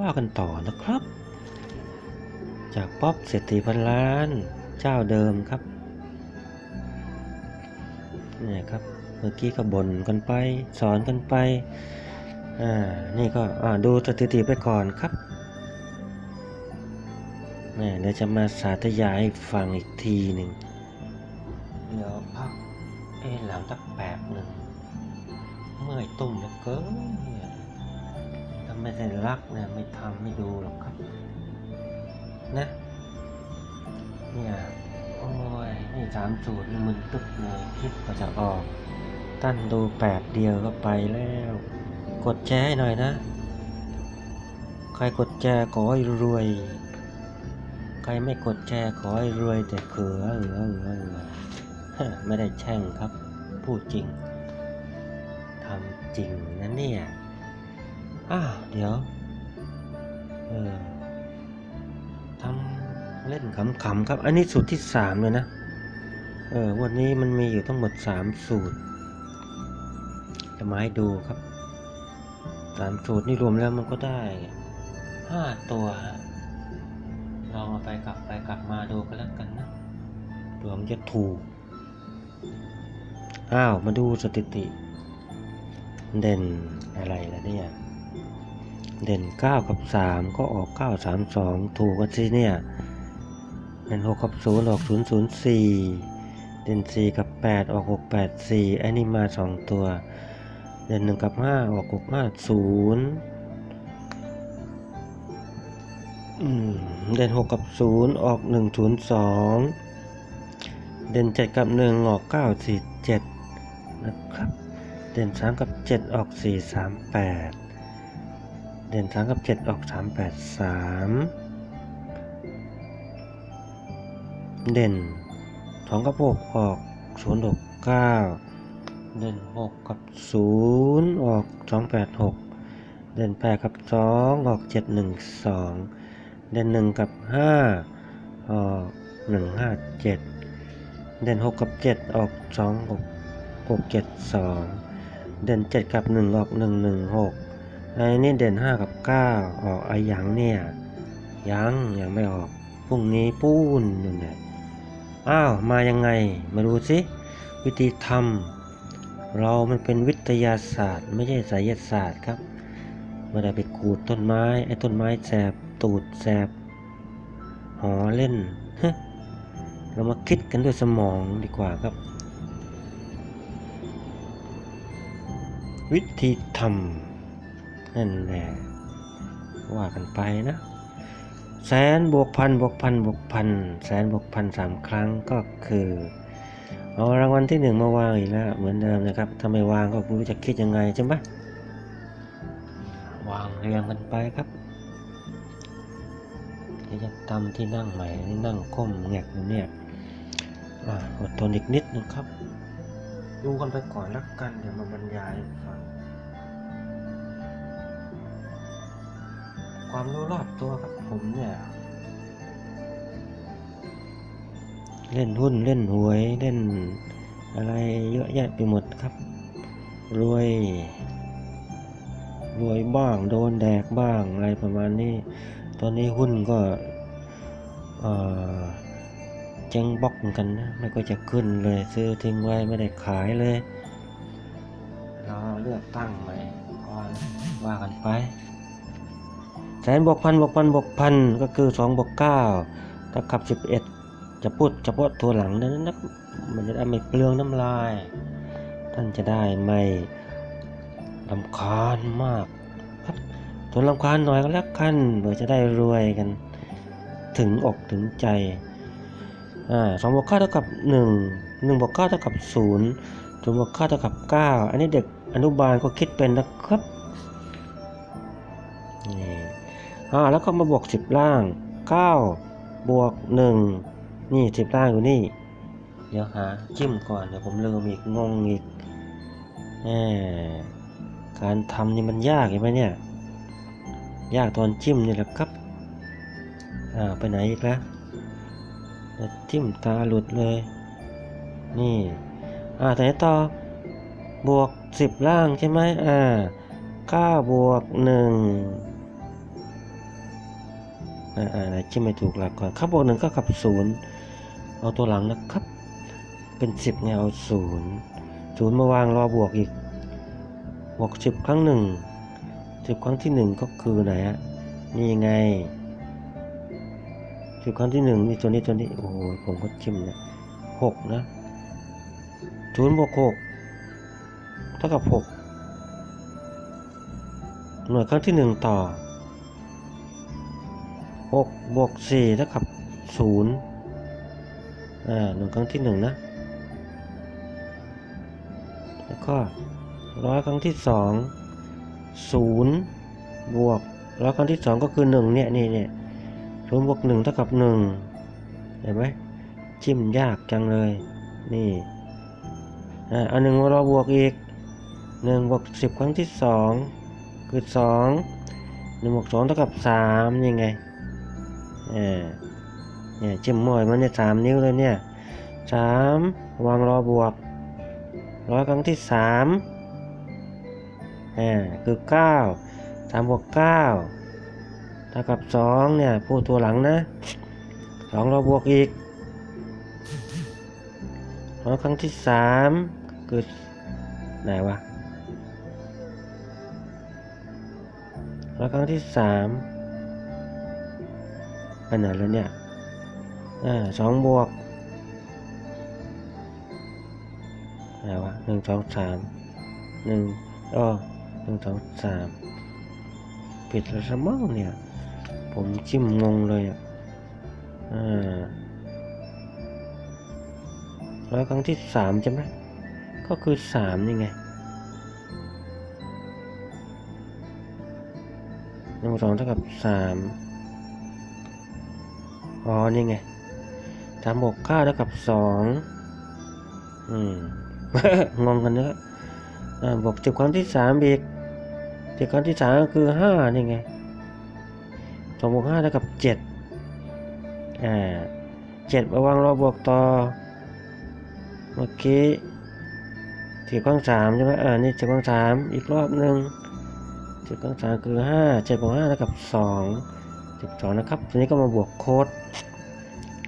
ว่ากันต่อนะครับ จากป๊อปเศรษฐีพันล้านเจ้าเดิมครับเนี่ยครับเมื่อกี้ก็บ่นกันไป สอนกันไปอ่านี่ก็อ่าดูสถิติไปก่อนครับแม่เดี๋ยวจะมาสาธยายฟังอีกทีหนึ่งเดี๋ยวพักเอ้หลังตักแป๊บหนึ่งเมื่อยตุ่มเหลือเกิน ไม่ได้รักเนี่ยไม่ทำไม่ดูหรอกครับ นะ เนี่ยโอ้ยนี่สามสูตรมึนตึ๊บเลยคลิปก็จะออกตั้นดูแปดเดียวก็ไปแล้ว กดแชร์ให้หน่อยนะ ใครกดแชร์ขอให้รวย ใครไม่กดแชร์ขอให้รวยแต่เขือเออเออเออเออไม่ได้แช่งครับ พูดจริงทำจริงนะเนี่ย อ้าวเดี๋ยว เออทำเล่นขำๆครับ อันนี้สูตรที่สามเลยนะ เออ วันนี้มันมีอยู่ทั้งหมดสามสูตร จะมาให้ดูครับสามสูตรนี่รวมแล้วมันก็ได้ห้าตัว ลองเอาไปกลับไปกลับมาดูกันแล้วกันนะดวงจะถูก อ้าว มาดูสถิติ เด่นอะไรล่ะเนี่ย เด่น 9 กับ 3 ก็ออก 9 3 2 ถูกกันสิเนี่ยเด่น6กับ 0 ออก 0 0 4 เด่น 4 กับ 8 ออก 6 8 4อ้นี่มา 2 ตัว เด่น 1 กับ 5 ออก 6 5 0เด่น6 กับ 0 ออก 1 0 2 เด่น 7 กับ 1 ออก 9 4 7 นะครับ เด่น 3 กับ 7 ออก 4 3 8 เด่น3กับ7ออก3 8 3เด่น2กับ6ออก0 6 9เด่น6กับ0ออก2 8 6เด่น8กับ2ออก7 1 2เด่น1กับ5ออก1 5 7เด่น6กับ7ออก2 6 6 7 2เด่น7กับ1ออก1 1 6 ไอ้นี่เด่น 5 กับ 9 ออกไอ้ยังเนี่ย ยังยังไม่ออกพรุ่งนี้ปูนนู่นเนี่ยอ้าว มายังไง มาดูสิ วิธีทำเรามันเป็นวิทยาศาสตร์ ไม่ใช่ไสยศาสตร์ครับไม่ได้ไปขูดต้นไม้ ไอ้ต้นไม้แสบตูดแสบหอเล่นฮเรามาคิดกันด้วยสมองดีกว่าครับ วิธีทำ นั่นแหละว่ากันไปนะ แสนบวกพันบวกพันบวกพันแสนบวกพันสามครั้งก็คือ เอารางวัลที่หนึ่งมาวางอีกแล้วเหมือนเดิมนะครับถ้าไม่วางก็ไม่รู้จะคิดยังไงใช่ไหมวางเรียงกันไปครับยวจะทำที่นั่งใหม่ที่นั่งก้มแงกอยู่เนี่ยอดทนอีกนิดนึงครับ ดูกันไปก่อนแล้วกันเดี๋ยวมาบรรยายฟัง ความรู้รอบตัวครับผมเนี่ย เล่นหุ้นเล่นหวยเล่นอะไรเยอะแยะไปหมดครับ รวย รวยบ้างโดนแดกบ้างอะไรประมาณนี้ ตอนนี้หุ้นก็เออจ๊งบล็อกเหมือนกันนะไม่ก็จะขึ้นเลยซื้อทิ้งไว้ไม่ได้ขายเลยรอเลือกตั้งใหม่ก่อนว่ากันไป แสนบวกพันบวกพันบวกพันก็คือสองบวกเก้าถ้าขับสิบเอ็ดจะพูดเฉพาะตัวหลังนั้นนะมันจะได้ไม่เปลืองน้ำลาย ท่านจะได้ไม่ลำคาญมากครับทนลำคาญหน่อยก็แล้วกันเพื่อจะได้รวยกัน ถึงอกถึงใจสองบวกเก้าเท่ากับหนึ่งหนึ่งบวกเก้าเท่ากับศูนย์ศูนย์บวกเก้าเท่ากับเก้าอันนี้เด็กอนุบาลก็คิดเป็นนะครับนี่ อ่าแล้วก็มาบวกสิบล่างเก้าบวกหนึ่งนี่สิบล่างอยู่นี่ เดี๋ยวหาจิ้มก่อนเดี๋ยวผมลืมอีกงงอีกแหมการทำนี่มันยากเห็นไหมเนี่ย ยากตอนจิ้มนี่แหละครับ อ่าไปไหนอีกแล้วจิ้มตาหลุดเลย นี่ อ่าแต่ต่อบวกสิบล่างใช่ไหมอ่าเก้าบวกหนึ่ง อ่าอ่าไหนจิ้มไม่ถูกหลักก่อนครับบวกหนึ่งก็กับศูนย์เอาตัวหลังนะครับ เป็นสิบไงเอาศูนย์ศูนย์มาวางรอบวกอีกบวกสิบครั้งหนึ่งสิบครั้งที่หนึ่งก็คือไหนฮะนี่ไงสิบครั้งที่หนึ่งนี่ตัวนี้ตัวนี้โอ้โหผมก็จิ้มนะหกนะศูนย์บวกหกเท่ากับหกหน่วยครั้งที่หนึ่งต่อ หกบวกสี่เท่ากับศูนย์อ่าหน่วยครั้งที่หนึ่งนะ แล้วก็ร้อยครั้งที่สองศูนย์บวกร้อยครั้งที่สองก็คือหนึ่งเนี่ยนี่เนี่ยศูนย์บวกหนึ่งเท่ากับหนึ่งเห็นไหมจิ้มยากจังเลย นี่อ่าอันหนึ่งเราบวกอีกหนึ่งบวกสิบครั้งที่สองคือสองหนึ่งบวกสองเท่ากับสามยังไง เออเนี่ยจิ้มมั่วมันเนี่ยสามนิ้วเลยเนี่ยสามวางรอบวก ร้อยครั้งที่สามอ่าคือเก้าสามบวกเก้าเท่ากับสองเนี่ยพูดตัวหลังนะสองเราบวกอีกร้อยครั้งที่สามคือไหนวะร้อยครั้งที่สาม ไปไหนแล้วเนี่ยสองบวกอะไรวะหนึ่งสองสามหนึ่งอ๋อหนึ่งสองสามผิดแล้วสมั้งเนี่ย ผมจิ้มงงเลยอะอ่าแล้วครั้งที่สามใช่ไหมก็คือสามนี่ไงหนึ่งสองเท่ากับสาม อ๋อ นี่ไงสามบวกเก้าเท่ากับสองอืมงงกันเนอะอ่าบวกสิบครั้งที่สามอีกสิบครั้งที่สามก็คือห้านี่ไงสองบวกห้าเท่ากับเจ็ดอ่าเจ็ดมาวางรอบวกต่อ เมื่อกี้สิบครั้งสามใช่ไหมอ่านี่สิบครั้งสามอีกรอบหนึ่งสิบครั้งสามคือห้าเจ็ดบวกห้าเท่ากับสอง สิบสองนะครับทีนี้ก็มาบวกโค้ด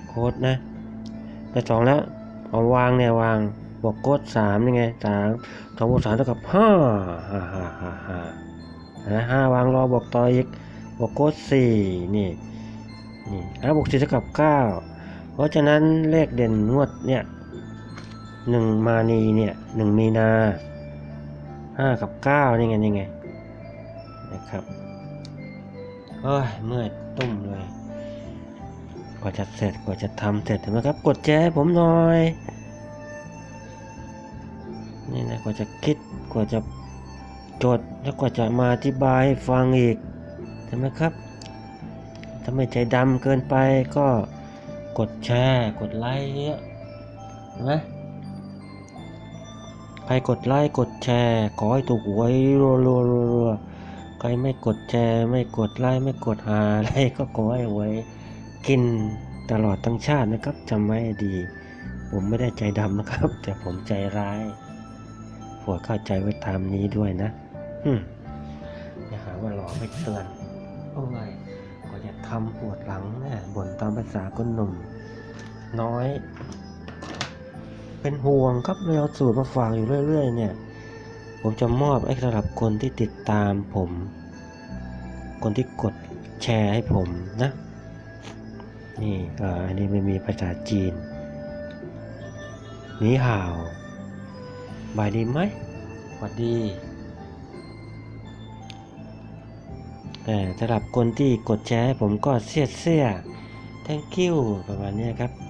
โค้ดนะได้สองแล้วเอาวางเนี่ยวางบวกโค้ดสามยังไงสามสองบวกสามเท่ากับห้าฮ่าฮ่าฮ่าฮ่านะห้าวางรอบวกต่ออีกบวกโค้ดสี่นี่นี่แล้วบวกสี่เท่ากับเก้าเพราะฉะนั้นเลขเด่นงวดเนี่ยหนึ่งมานีเนี่ยหนึ่งมีนาห้ากับเก้านี่ไงนี่ไงนะครับเฮ้ยเมื่อย ตุ้มเลยกว่าจะเสร็จกว่าจะทำเสร็จเห็นไหมครับ กดแชร์ผมหน่อยนี่นะกว่าจะคิดกว่าจะจดแล้วกว่าจะมาอธิบายให้ฟังอีกใช่ไหมครับถ้าไม่ใจดำเกินไปก็กดแชร์กดไลค์เยอะเห็นไหมใครกดไลค์กดแชร์ขอให้ถูกหวยรัวๆๆ ใครไม่กดแชร์ ไม่กดไลค์ไม่กดหาอะไรก็ขอให้หวยกินตลอดทั้งชาตินะครับจำไว้ดี ผมไม่ได้ใจดำนะครับ แต่ผมใจร้ายโปรดเข้าใจไว้ตามนี้ด้วยนะอืมอย่าหาว่าหลอไม่เตือนโอ้ยก็จะทำปวดหลังนะบ่นตามภาษาคนหนุ่ม น้อย เป็นห่วงครับเลยเอาสูตรมาฝากอยู่เรื่อย ๆ เนี่ย ผมจะมอบให้สำหรับคนที่ติดตามผม คนที่กดแชร์ให้ผมนะ นี่อ่าอันนี้ไม่มีภาษาจีนนี่ห่าวบายดีไหมสวัสดีแต่สำหรับคนที่กดแชร์ให้ผมก็เสียเสีย thank you ประมาณนี้ครับ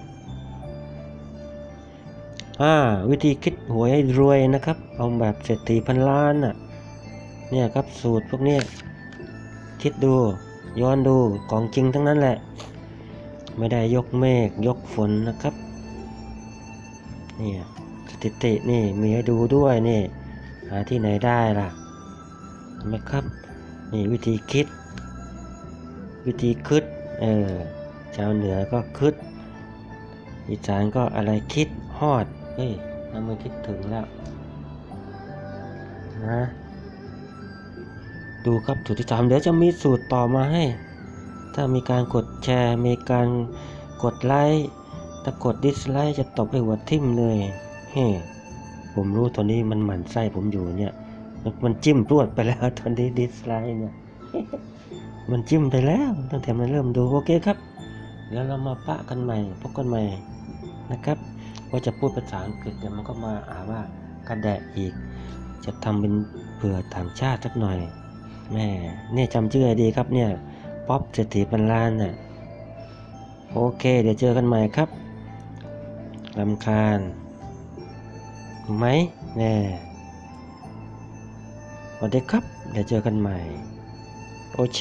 าวิธีคิดหวยให้รวยนะครับ เอาแบบเศรษฐีพันล้านน่ะเนี่ยครับสูตรพวกนี้คิดดูย้อนดูของจริงทั้งนั้นแหละ ไม่ได้ยกเมฆยกฝนนะครับเนี่ยสถิตินี่มีให้ดูด้วยนี่หาที่ไหนได้ล่ะเห็นไหมครับนี่วิธีคิด วิธีคิดเออชาวเหนือก็คิดอีสานก็อะไรคิดฮอด เฮ้ยน้ำมือคิดถึงแล้วนะดูครับสูตรที่สามเดี๋ยวจะมีสูตรต่อมาให้ ถ้ามีการกดแชร์ มีการกดไลค์ถ้ากดดิสไลค์จะตบไปหัวทิ่มเลยเฮ้ผมรู้ตอนนี้มันหมั่นไส้ผมอยู่เนี่ย มันจิ้มรวดไปแล้วตอนนี้ดิสไลค์เนี่ย มันจิ้มไปแล้วตั้งแต่มันเริ่มดูโอเคครับเดี๋ยวเรามาปะกันใหม่พบกันใหม่นะครับ ว่าจะพูดภาษาอังกฤษเดี๋ยวมันก็มาอ่าว่ากระแดะอีก จะทำเป็นเผื่อต่างชาติสักหน่อยแม่เนี่ยจำชื่อดีครับเนี่ยป๊อปเศรษฐีพันล้านน่ะโอเค เดี๋ยวเจอกันใหม่ครับลำคาญไหมแน่สวัสดีครับ เดี๋ยวเจอกันใหม่ โอเค